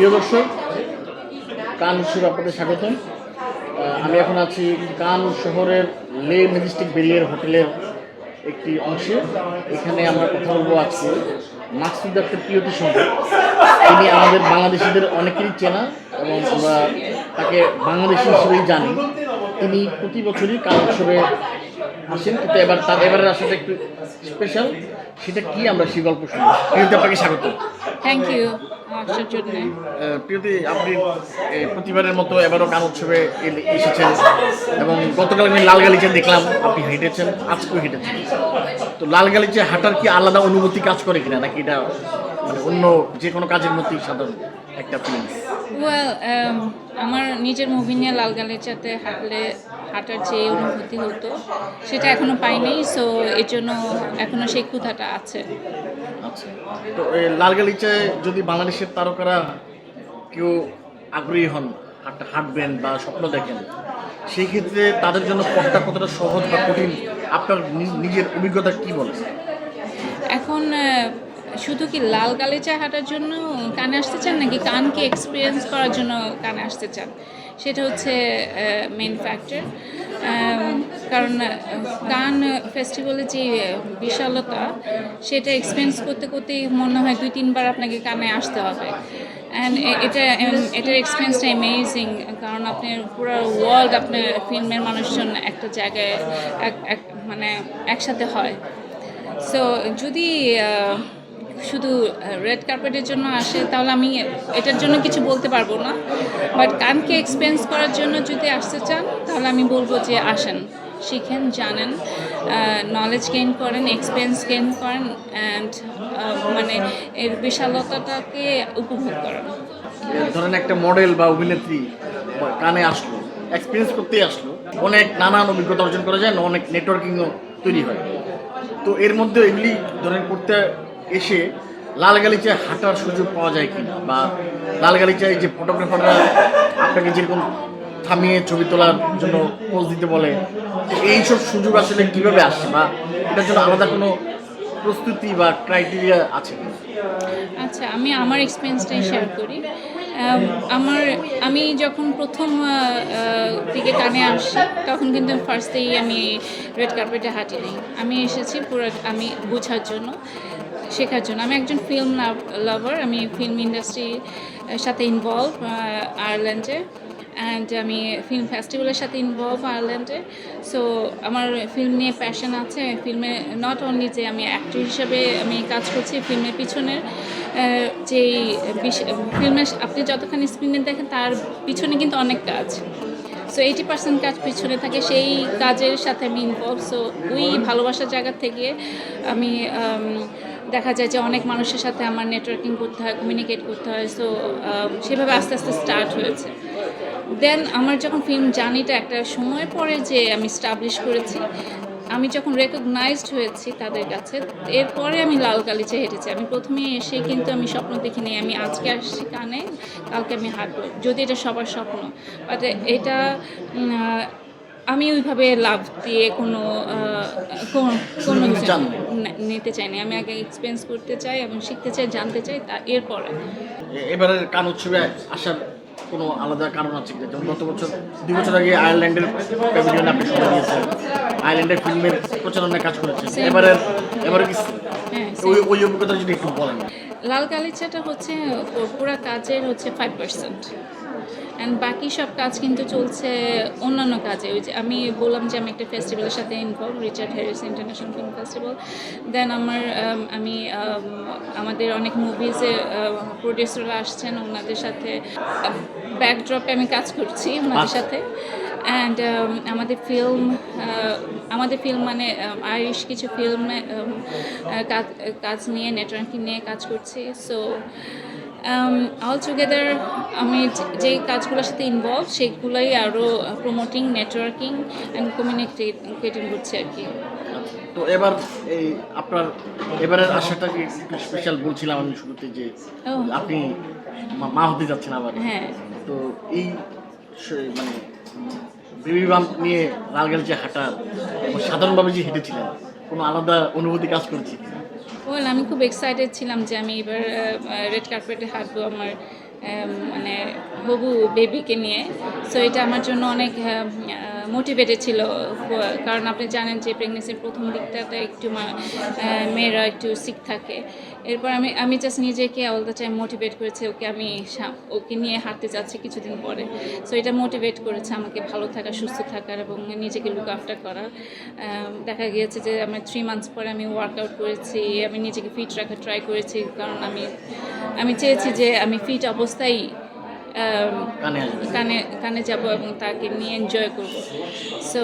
প্রিয় দর্শক, কান উৎসবে আপনাদের স্বাগতম। আমি এখন আছি কান শহরের লে ম্যাজিস্টিক বেরিয়ার হোটেলের একটি অংশে। এখানে আমরা কথা বলব আজকে মাকসুদ আক্তার প্রিয়তির সঙ্গে। তিনি আমাদের বাংলাদেশিদের অনেকেরই চেনা এবং আমরা তাকে বাংলাদেশি হিসেবেই জানি। তিনি প্রতি বছরই কান উৎসবে আসেন। কিন্তু এবার তার এবারের আসাটা একটু স্পেশাল সেটা কি আমরা সেই গল্প প্রিয়তি আপনাকে স্বাগত। থ্যাংক ইউ জন্য। প্রিয়তি আপনি প্রতিবারের মতো এবারও গান উৎসবে এসেছেন এবং গতকাল আমি লাল গালিচা দেখলাম আপনি হেঁটেছেন আজকেও হেঁটেছেন। তো লাল গালিচা হাঁটার কি আলাদা অনুভূতি কাজ করে কিনা নাকি এটা মানে অন্য যে কোনো কাজের মধ্যেই সাধারণ একটা ফিলিংস ওয়েল um, আমার নিজের মুভি নিয়ে লাল গালিচাতে হাঁটলে হাঁটার যে অনুভূতি হতো সেটা এখনও পাইনি সো এর জন্য এখনও সেই ক্ষুধাটা আছে। তো এই লাল গালিচায় যদি বাংলাদেশের তারকারা কেউ আগ্রহী হন হাঁটবেন বা স্বপ্ন দেখেন সেই ক্ষেত্রে তাদের জন্য পথটা কতটা সহজ বা কঠিন? আপনার নিজের অভিজ্ঞতা কি বলে এখন শুধু কি লাল গালিচা হাঁটার জন্য কানে আসতে চান, নাকি কানকে এক্সপিরিয়েন্স করার জন্য কানে আসতে চান? সেটা হচ্ছে মেন ফ্যাক্টর কারণ কান ফেস্টিভ্যালের যে বিশালতা, সেটা এক্সপিরিয়েন্স করতে করতেই মনে হয় দুই, তিনবার আপনাকে কানে আসতে হবে। অ্যান্ড এটা এটার এক্সপিরিয়েন্সটা অ্যামেজিং কারণ আপনার পুরো ওয়ার্ল্ড আপনার ফিল্মের মানুষজন একটা জায়গায়, এক- মানে একসাথে হয়। সো যদি শুধু রেড কার্পেটের জন্য আসে, তাহলে আমি এটার জন্য কিছু বলতে পারব না। বাট কানকে এক্সপিরিয়েন্স করার জন্য যদি আসতে চান, তাহলে আমি বলব যে আসেন, শিখেন, জানেন নলেজ গেইন করেন এক্সপিরিয়েন্স গেইন করেন অ্যান্ড মানে এর বিশালতাটাকে উপভোগ করেন। ধরেন একটা মডেল বা অভিনেত্রী কানে আসলো এক্সপিরিয়েন্স করতেই আসলো। অনেক নানান অভিজ্ঞতা অর্জন করা যায়, অনেক নেটওয়ার্কিংও তৈরি হয়। তো এর মধ্যে এগুলি ধরেন করতে এসে লাল গালিচায় হাঁটার সুযোগ পাওয়া যায় কিনা বা লাল গালিচায় যে ফটোগ্রাফাররা আপনাকে যেরকম থামিয়ে ছবি তোলার জন্য পোজ দিতে বলে এইসব সুযোগ আসলে কীভাবে আসে বা এটার জন্য আলাদা কোনো প্রস্তুতি বা ক্রাইটেরিয়া আছে? আচ্ছা আমি আমার এক্সপিরিয়েন্সটাই শেয়ার করি। আমার, আমি যখন প্রথম দিকে কানে আসি, তখন কিন্তু ফার্স্টেই আমি রেড কার্পেটে হাঁটি নেই। আমি এসেছি পুরো, আমি বোঝার জন্য। শেখার জন্য। আমি একজন ফিল্ম লাভার আমি ফিল্ম ইন্ডাস্ট্রির সাথে ইনভলভ আয়ারল্যান্ডে অ্যান্ড আমি ফিল্ম ফেস্টিভ্যালের সাথে ইনভলভ আয়ারল্যান্ডে সো আমার ফিল্ম নিয়ে প্যাশন আছে। ফিল্মে নট অনলি যে আমি অ্যাক্টর হিসাবে আমি কাজ করছি ফিল্মের পিছনের যেই ফিল্মে আপনি যতখানি স্ক্রিনে দেখেন, তার পিছনে কিন্তু অনেক কাজ। সো এইটি পার্সেন্ট কাজ পিছনে থাকে, সেই কাজের সাথে আমি ইনভলভ সো ওই ভালোবাসার জায়গা থেকে আমি দেখা যায় যে অনেক মানুষের সাথে আমার নেটওয়ার্কিং করতে হয় কমিউনিকেট করতে হয় সো সেভাবে আস্তে আস্তে স্টার্ট হয়েছে। দেন আমার যখন ফিল্ম জার্নিটা একটা সময় পরে যে আমি স্টাবলিশ করেছি, আমি যখন রেকগনাইজড হয়েছি তাদের কাছে, এরপরে আমি লাল গালিচে হেঁটেছি। আমি প্রথমে এসে কিন্তু আমি স্বপ্ন দেখিনি, আমি আজকে আসছি কানে, কালকে আমি হাঁটবো। যদি এটা সবার স্বপ্ন বাট এটা আমি ওইভাবে লাভ দিয়ে কোনো কোনো- নিতে চান না? আমি আগে এক্সপিরিয়েন্স করতে চাই এবং শিখতে চাই জানতে চাই তা এরপরে। এ- এবারের কান উৎসবে আসার কোনো আলাদা কারণ আছে কিনা? যেমন গত বছর দুই বছর আগে আয়ারল্যান্ডের প্যাভিলিয়নে আপনি সময় দিয়েছেন আয়ারল্যান্ডের ফিল্মের প্রচারণায় কাজ করেছেন. এবারের এবারে কি? হ্যাঁ ওই ওই অভিজ্ঞতা যদি একটু বলেন। লাল গালিচাটা হচ্ছে পুরো কাজের হচ্ছে ফাইভ পার্সেন্ট অ্যান্ড বাকি সব কাজ কিন্তু চলছে অন্যান্য কাজে। ওই যে আমি বললাম যে আমি একটা ফেস্টিভ্যালের সাথে involve Richard Harris international film festival then আমার um, আমি um, আমাদের অনেক মুভিজে প্রডিউসাররা আসছেন ওনাদের সাথে। ব্যাকড্রপে আমি কাজ করছি ওনাদের। সাথে। অ্যান্ড আমাদের ফিল্ম আমাদের ফিল্ম মানে আইরিশ কিছু ফিল্মে কাজ নিয়ে নেটওয়ার্কিং নিয়ে কাজ করছি। সো অল টুগেদার আমি যে- কাজগুলোর সাথে ইনভলভ সেগুলোই আরও প্রমোটিং নেটওয়ার্কিং অ্যান্ড কমিউনিকেটিং করছি আর কি। তো এবার এই আপনার এবারের আশাটা কি স্পেশাল বলছিলাম আমি শুরুতে যে আপনি মা- মা হতে যাচ্ছেন আবার। হ্যাঁ। তো এই মানে বেবি বাম্প নিয়ে লালগাল যে হাঁটা সাধারণভাবে যে হেঁটেছিলেন কোনো আলাদা অনুভূতি কাজ করেছি ওয়েল আমি খুব এক্সাইটেড ছিলাম যে আমি এবার রেড কার্পেটে হাঁটবো আমার মানে হবু বেবিকে নিয়ে। সো এটা আমার জন্য অনেক মোটিভেটেড ছিল। কারণ আপনি জানেন যে প্রেগনেন্সির প্রথম দিকটাতে একটু মেয়েরা একটু সিক থাকে। এরপর আমি আমি জাস্ট নিজেকে অল দ্য টাইম মোটিভেট করেছি, ওকে আমি ওকে নিয়ে হাঁটতে যাচ্ছি কিছুদিন পরে। সো এটা মোটিভেট করেছে আমাকে ভালো থাকা, সুস্থ থাকার এবং নিজেকে লুক আফটার করার। দেখা গিয়েছে যে আমি থ্রি মান্থস পরে আমি ওয়ার্কআউট করেছি, আমি নিজেকে ফিট রাখার ট্রাই করেছি, কারণ আমি আমি চেয়েছি যে আমি ফিট অবস্থায় কানে কানে কানে যাব এবং তাকে নিয়ে এনজয় করব। সো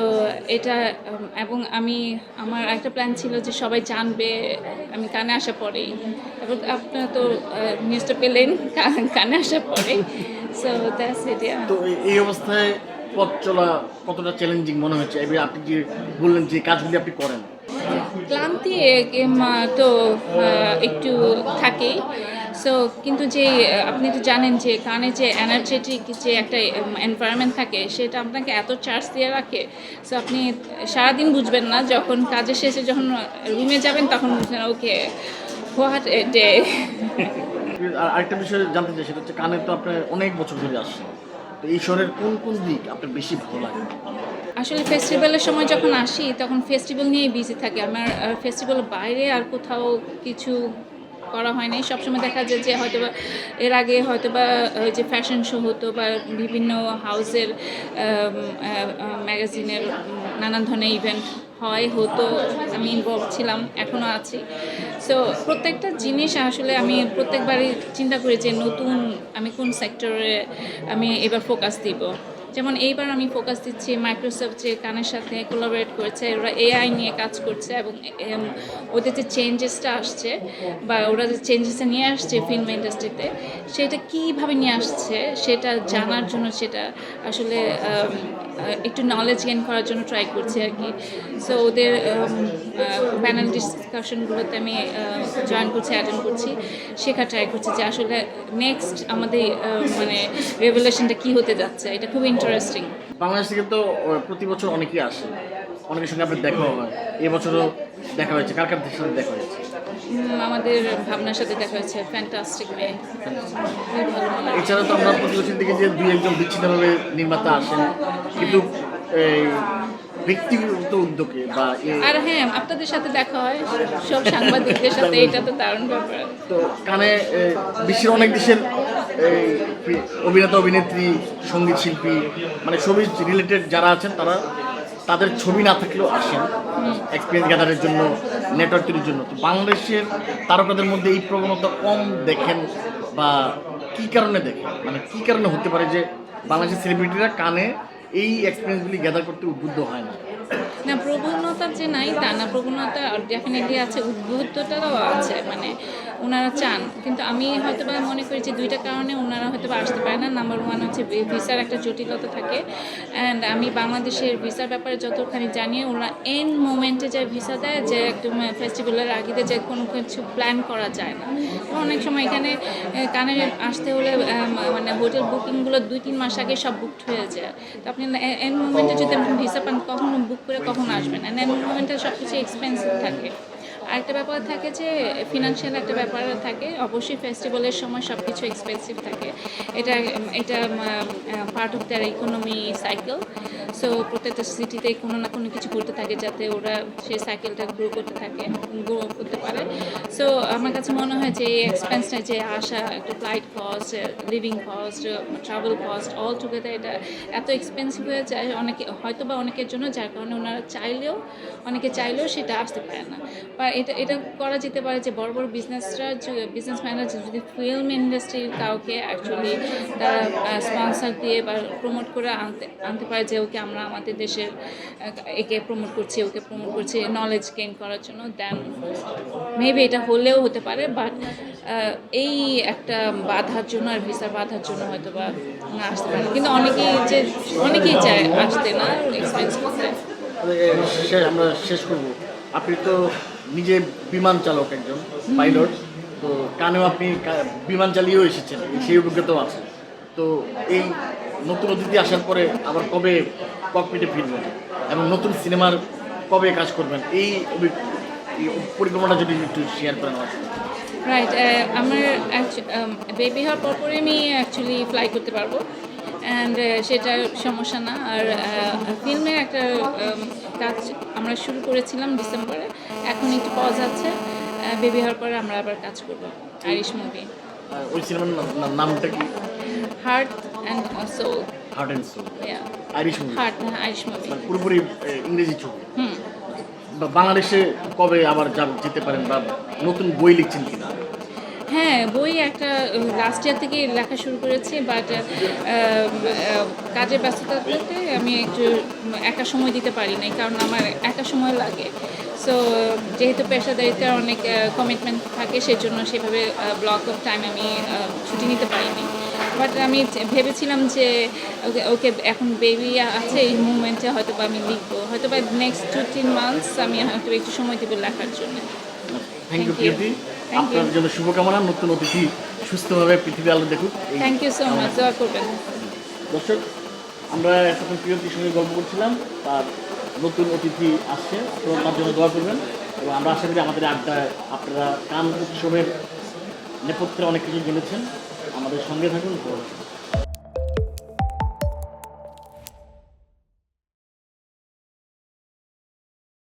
এটা এবং আমি আমার একটা প্ল্যান ছিল যে সবাই জানবে আমি কানে আসা পরেই এবং আপনারা তো নিউজটা পেলেন কানে আসা পরে। সো দ্যাটস ইট তো এই- অবস্থায় পথ চলা কতটা চ্যালেঞ্জিং মনে হচ্ছে? এবার আপনি যে বললেন যে কাজগুলি আপনি করেন। ক্লান্তি তো একটু থাকেই সো কিন্তু যে আপনি তো জানেন যে কানে যে এনার্জেটিক যে একটা এনভায়রনমেন্ট থাকে সেটা আপনাকে এত চার্জ দিয়ে রাখে। সো আপনি সারাদিন বুঝবেন না যখন কাজের শেষে যখন রুমে যাবেন তখন বুঝবেন ওকে হোয়াট এ ডে আর আরেকটা বিষয় জানতে চাই সেটা হচ্ছে কানে তো আপনার অনেক বছর ধরে আসছেন তো এই শহরের কোন কোন দিক আপনার বেশি ভালো লাগে? আসলে ফেস্টিভ্যালের সময় যখন আসি তখন ফেস্টিভ্যাল নিয়েই বিজি থাকি। আমার ফেস্টিভ্যাল বাইরে আর কোথাও কিছু করা হয় নাই সবসময় দেখা যায় যে হয়তো বা এর আগে হয়তো বা ওই যে ফ্যাশন শো হতো বা বিভিন্ন হাউসের ম্যাগাজিনের নানান ধরনের ইভেন্ট হয়, হতো, আমি ইনভলভ ছিলাম এখনও আছি। সো প্রত্যেকটা জিনিস আসলে আমি প্রত্যেকবারই চিন্তা করি যে নতুন আমি কোন সেক্টরে আমি এবার ফোকাস দিব। যেমন এইবার আমি ফোকাস দিচ্ছি মাইক্রোসফট যে কানের সাথে কোলাবরেট করেছে, ওরা এআই নিয়ে কাজ করছে এবং ওদের যে চেঞ্জেসটা আসছে বা ওরা যে চেঞ্জেসটা নিয়ে আসছে ফিল্ম ইন্ডাস্ট্রিতে সেটা কীভাবে নিয়ে আসছে সেটা জানার জন্য সেটা আসলে একটু নলেজ গেইন করার জন্য ট্রাই করছি আর কি। সো ওদের প্যানেল ডিসকাশনগুলোতে আমি জয়েন করছি অ্যাটেন্ড করছি শেখা ট্রাই করছি যে আসলে নেক্সট আমাদের মানে রেভুলেশনটা কী হতে যাচ্ছে, এটা খুব ইন্টারেস্টিং বাংলাদেশ থেকে তো প্রতি বছর অনেকেই আসে। অনেকের সঙ্গে আপনার দেখা হয়। এবছরও দেখা হয়েছে, কার কার সাথে দেখা হয়েছে? আমাদের ভাবনার সাথে দেখা হয়েছে ফ্যান্টাস্টিক মে খুবই ভালো হয়। এছাড়া তো আমরা প্রতি বছর যে দুই একজন বিচ্ছিন্নভাবে নির্মাতা আসেন কিন্তু এই ব্যক্তিগত উদ্যোগে বা আর হ্যাঁ আপনাদের সাথে দেখা হয় সব সাংবাদিকদের সাথে এটা তো দারুণ ব্যাপার। তো কানে বিশ্বের অনেক দেশের অভিনেতা অভিনেত্রী সংগীত শিল্পী মানে ছবি রিলেটেড যারা আছেন তারা তাদের ছবি না থাকলেও আসেন এক্সপিরিয়েন্স গ্যাদারের জন্য। নেটওয়ার্ক তৈরির জন্য। তো বাংলাদেশের তারকাদের মধ্যে এই প্রবণতা কম দেখেন বা কি কারণে দেখেন? মানে কি কারণে হতে পারে যে বাংলাদেশের সেলিব্রিটিরা কানে এই এক্সপিরিয়েন্সগুলি গ্যাদার করতে উদ্বুদ্ধ হয় না? না, প্রবণতা যে নাই, তা না, প্রবণতা ডেফিনেটলি আছে উদ্বুদ্ধতাও আছে মানে ওনারা চান। কিন্তু আমি হয়তো বা মনে করি যে দুইটা কারণে ওনারা হয়তো বা আসতে পারে না। নাম্বার ওয়ান হচ্ছে ভিসার একটা জটিলতা থাকে। অ্যান্ড আমি বাংলাদেশের ভিসার ব্যাপারে যতখানি জানি, ওরা এন মোমেন্টে যে ভিসা দেয়, যে একদম ফেস্টিভ্যালের আগেতে যে কোনো কিছু প্ল্যান করা যায় না। অনেক সময় এখানে কানে আসতে হলে মানে হোটেল বুকিংগুলো দুই, তিন মাস আগে সব বুকড হয়ে যায়। তো আপনি এন মোমেন্টে যদি আপনি ভিসা পান, কখনো বুক করে কখনো আসবেন এন মোমেন্টে সব কিছু এক্সপেন্সিভ থাকে। আরেকটা ব্যাপার থাকে যে ফিনান্সিয়াল একটা ব্যাপার থাকে। অবশ্যই ফেস্টিভ্যালের সময় সব কিছু এক্সপেন্সিভ থাকে। এটা এটা part of their economy cycle so প্রত্যেকটা সিটিতে কোনো না কোনো কিছু করতে থাকে যাতে ওরা সেই সাইকেলটা গ্রো করতে থাকে গ্রো করতে পারে। সো আমার কাছে মনে হয় যে, এই এক্সপেন্সটা যে আসা, একটা flight cost living cost travel cost all together এটা এত এক্সপেন্সিভ হয়ে যায়। অনেকে হয়তো বা অনেকের জন্য, যার কারণে ওনারা চাইলেও, অনেকে চাইলেও সেটা আসতে পারে না। বা এটা এটা করা যেতে পারে যে বড় বড় বিজনেসরা বিজনেসম্যানরা যদি ফিল্ম ইন্ডাস্ট্রির কাউকে অ্যাকচুয়ালি তারা স্পন্সার দিয়ে বা প্রমোট করে আনতে আনতে পারে যে ওকে আমরা আমাদের দেশের একে প্রমোট করছি, ওকে প্রমোট করছি নলেজ গেইন করার জন্য দেন মেবি এটা হলেও হতে পারে বাট এই একটা বাধার জন্য আর ভিসার বাধার জন্য হয়তো বা আসতে পারে। কিন্তু অনেকেই যে, অনেকেই চায় আসতে না এক্সপেন্স করতে আমরা শেষ করব আপনি তো নিজে বিমান চালক একজন, পাইলট। তো কানেও আপনি বিমান চালিয়েও এসেছেন সেই অভিজ্ঞতাও আছে। তো এই নতুন অতিথি আসার পরে আবার কবে ককপিটে ফিরবেন এবং নতুন সিনেমার কবে কাজ করবেন, এই পরিকল্পনাটা যদি একটু শেয়ার করেন আমার রাইট আমার বেবি হওয়ার পরপরই আমি অ্যাকচুয়ালি ফ্লাই করতে পারব। অ্যান্ড সেটা সমস্যা না। আর ফিল্মের একটা কাজ আমরা শুরু করেছিলাম ডিসেম্বরে এখন একটু পজ আছে। বেবি হওয়ার পরে আমরা আবার কাজ করব। আইরিশ মুভি ওই সিনেমার নামটা কি? Heart and soul heart and soul Irish movie heart Irish movie পুরোপুরি ইংরেজি ছবি। হুম। বাংলাদেশে কবে আবার যাব- যেতে পারেন বা নতুন বই লিখছেন কিনা? হ্যাঁ বই একটা লাস্ট ইয়ার থেকে লেখা শুরু করেছি বাট কাজের ব্যস্ততাতে আমি একটু একা সময় দিতে পারি নাই কারণ আমার একা সময় লাগে। সো যেহেতু পেশাদারিতে অনেক কমিটমেন্ট থাকে সেজন্য সেভাবে ব্লক অফ টাইম আমি ছুটি নিতে পারিনি। বাট আমি ভেবেছিলাম যে ওকে ওকে এখন বেবি আছে এই মুমেন্টে হয়তো বা আমি লিখব। হয়তো বা নেক্সট টু তিন মান্থস আমি হয়তো একটু সময় দেবো লেখার জন্য। থ্যাংক ইউ প্রীতি আপনার জন্য শুভকামনা। নতুন অতিথি সুস্থভাবে পৃথিবী আলো দেখুক। থ্যাংক ইউ সো মাচ দোয়া করবেন। দর্শক আমরা এতক্ষণ প্রিয়তির সঙ্গে গল্প করছিলাম। তার নতুন অতিথি আসছে, তো তার জন্য দোয়া করবেন। এবং আমরা আশা করি আমাদের আড্ডায় আপনারা কান উৎসবের নেপথ্যে অনেক কিছু জেনেছেন। আমাদের সঙ্গে থাকুন